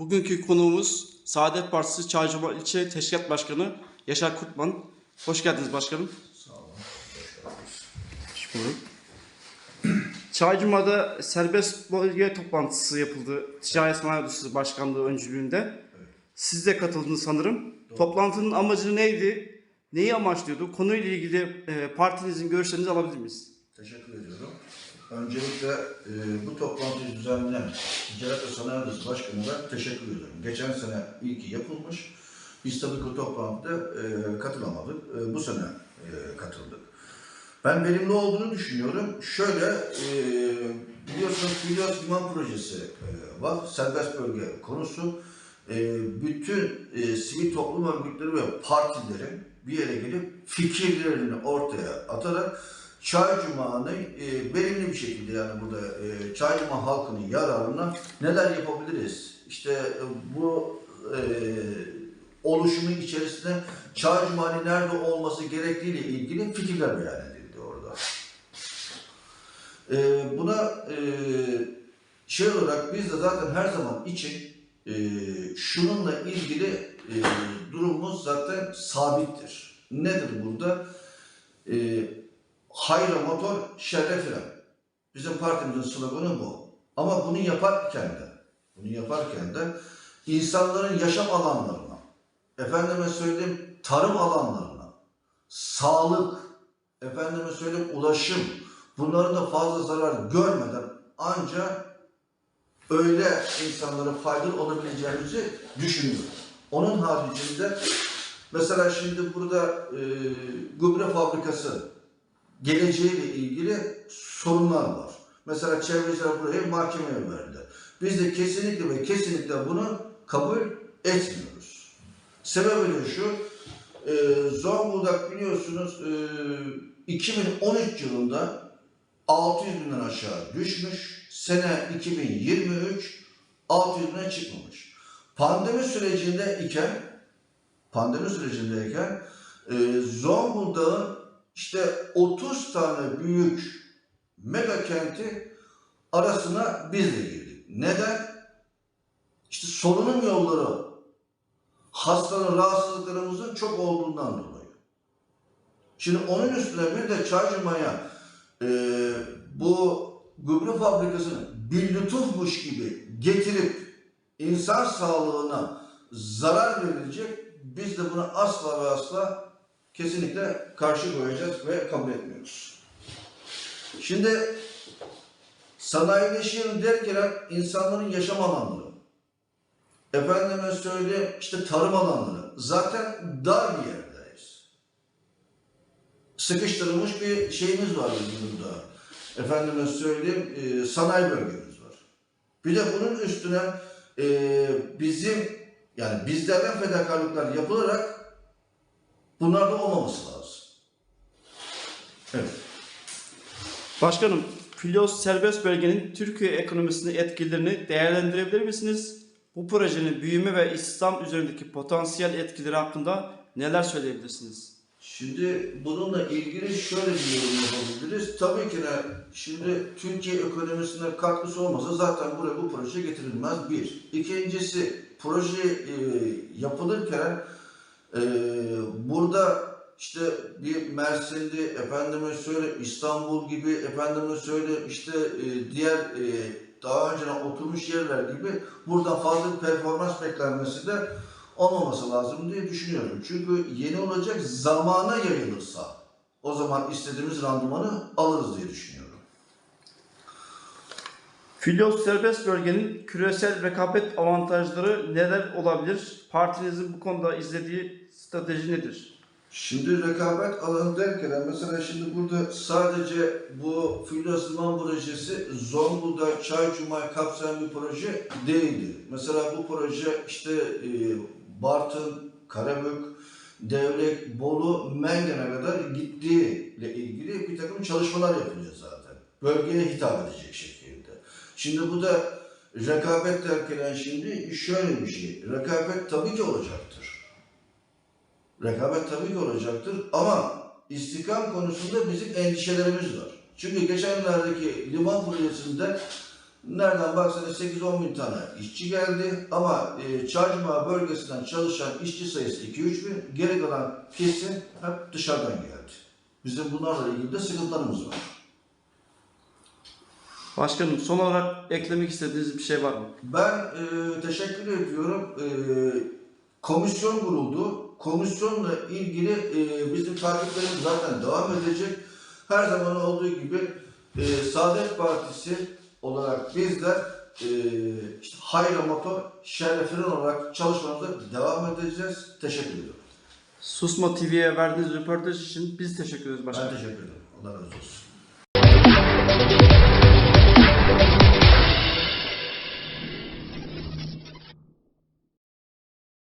Bugünkü konuğumuz Saadet Partisi Çaycuma İlçe Teşkilat Başkanı Yaşar Kurtman. Hoş geldiniz başkanım. Sağ olun. Hoş bulduk. Çaycuma'da serbest bölge toplantısı yapıldı. Ticaret Sanayi Odası Başkanlığı öncülüğünde. Siz de katıldınız sanırım. Toplantının amacı neydi? Neyi amaçlıyordu? Konuyla ilgili e, partinizin görüşlerinizi alabilir miyiz? Teşekkür ediyorum. Öncelikle e, bu toplantıyı düzenleyen Ticaret ve Sanayi Odası Başkanı'na teşekkür ediyorum. Geçen sene ilki yapılmış. Biz tabii ki toplantıda e, katılamadık. E, bu sene e, katıldık. Ben verimli olduğunu düşünüyorum. Şöyle, e, biliyorsunuz Filyos Liman Projesi e, var. Serbest bölge konusu. E, bütün e, sivil toplum örgütleri ve partilerin bir yere gelip fikirlerini ortaya atarak Çaycuma'nı e, verimli bir şekilde yani burada e, Çaycuma halkının yararına neler yapabiliriz? İşte e, bu e, oluşumun içerisinde Çaycuma'nın nerede olması gerektiğiyle ilgili fikirler beyan edildi orada. E, buna e, şey olarak biz de zaten her zaman için e, şununla ilgili e, durumumuz zaten sabittir. Nedir burada? E, hayra motor, şerre fren. Bizim partimizin sloganı bu. Ama bunu yaparken de, bunu yaparken de insanların yaşam alanlarına, efendime söyleyeyim tarım alanlarına, sağlık, efendime söyleyeyim ulaşım, bunların da fazla zarar görmeden ancak öyle insanlara faydalı olabileceğimizi düşünüyorum. Onun haricinde mesela şimdi burada e, gübre fabrikası geleceğiyle ilgili sorunlar var. Mesela çevreciler burayı mahkemeye verdi. Biz de kesinlikle ve kesinlikle bunu kabul etmiyoruz. Sebebi de şu, e, Zonguldak biliyorsunuz e, 2013 yılında 600 binden aşağı düşmüş. Sene 2023 600 binden çıkmamış. Pandemi sürecinde iken pandemi sürecindeyken e, Zonguldak'ın işte 30 tane büyük mega kenti arasına biz de girdik. Neden? İşte solunum yolları hastanın rahatsızlıklarımızın çok olduğundan dolayı. Şimdi onun üstüne bir de Çaycuma'ya e, bu gübre fabrikasını bir lütufmuş gibi getirip insan sağlığına zarar verilecek biz de buna asla ve asla kesinlikle karşı koyacağız ve kabul etmiyoruz. Şimdi sanayileşiyorum derken insanların yaşam alanları, efendime söyleyeyim işte tarım alanları zaten dar bir yerdeyiz. Sıkıştırılmış bir şeyimiz var bizim burada. Efendime söyleyeyim e, sanayi bölgemiz var. Bir de bunun üstüne e, bizim yani bizlerden fedakarlıklar yapılarak bunlar da olmaması lazım. Evet. Başkanım, Filyos serbest bölgenin Türkiye ekonomisine etkilerini değerlendirebilir misiniz? Bu projenin büyüme ve istihdam üzerindeki potansiyel etkileri hakkında neler söyleyebilirsiniz? Şimdi bununla ilgili şöyle bir yorum yapabiliriz. Tabii ki de şimdi Türkiye ekonomisine katkısı olmasa zaten buraya bu proje getirilmez bir. İkincisi proje e, yapılırken e, işte bir Mersin'de efendime söyle İstanbul gibi efendime söyle işte e, diğer e, daha önceden oturmuş yerler gibi buradan fazla bir performans beklenmesi de olmaması lazım diye düşünüyorum. Çünkü yeni olacak zamana yayılırsa o zaman istediğimiz randımanı alırız diye düşünüyorum. Filyos serbest bölgenin küresel rekabet avantajları neler olabilir? Partinizin bu konuda izlediği strateji nedir? Şimdi rekabet alanı derken mesela şimdi burada sadece bu Filyos Liman projesi Zonguldak Çaycuma'yı kapsayan bir proje değildi. Mesela bu proje işte e, Bartın, Karabük, Devlek, Bolu, Mengen'e kadar gittiğiyle ilgili bir takım çalışmalar yapılıyor zaten. Bölgeye hitap edecek şekilde. Şimdi bu da rekabet derken şimdi şöyle bir şey. Rekabet tabii ki olacaktır. Rekabet tabii ki olacaktır ama istikam konusunda bizim endişelerimiz var. Çünkü geçenlerdeki liman projesinde Nereden baksanız 8-10 bin tane işçi geldi ama e, Çarşıma bölgesinden çalışan işçi sayısı 2-3 bin. Geri kalan kesim hep dışarıdan geldi. Bizim bunlarla ilgili de sıkıntılarımız var. Başkanım son olarak eklemek istediğiniz bir şey var mı? Ben e, teşekkür ediyorum. E, komisyon kuruldu. Komisyonla ilgili e, bizim takiplerimiz zaten devam edecek. Her zaman olduğu gibi e, Saadet Partisi olarak bizler e, işte hayra motor, şerre fren olarak çalışmamıza devam edeceğiz. Teşekkür ediyorum. Susma TV'ye verdiğiniz röportaj için biz teşekkür ederiz başkanım. Ben teşekkür ederim. Allah razı olsun.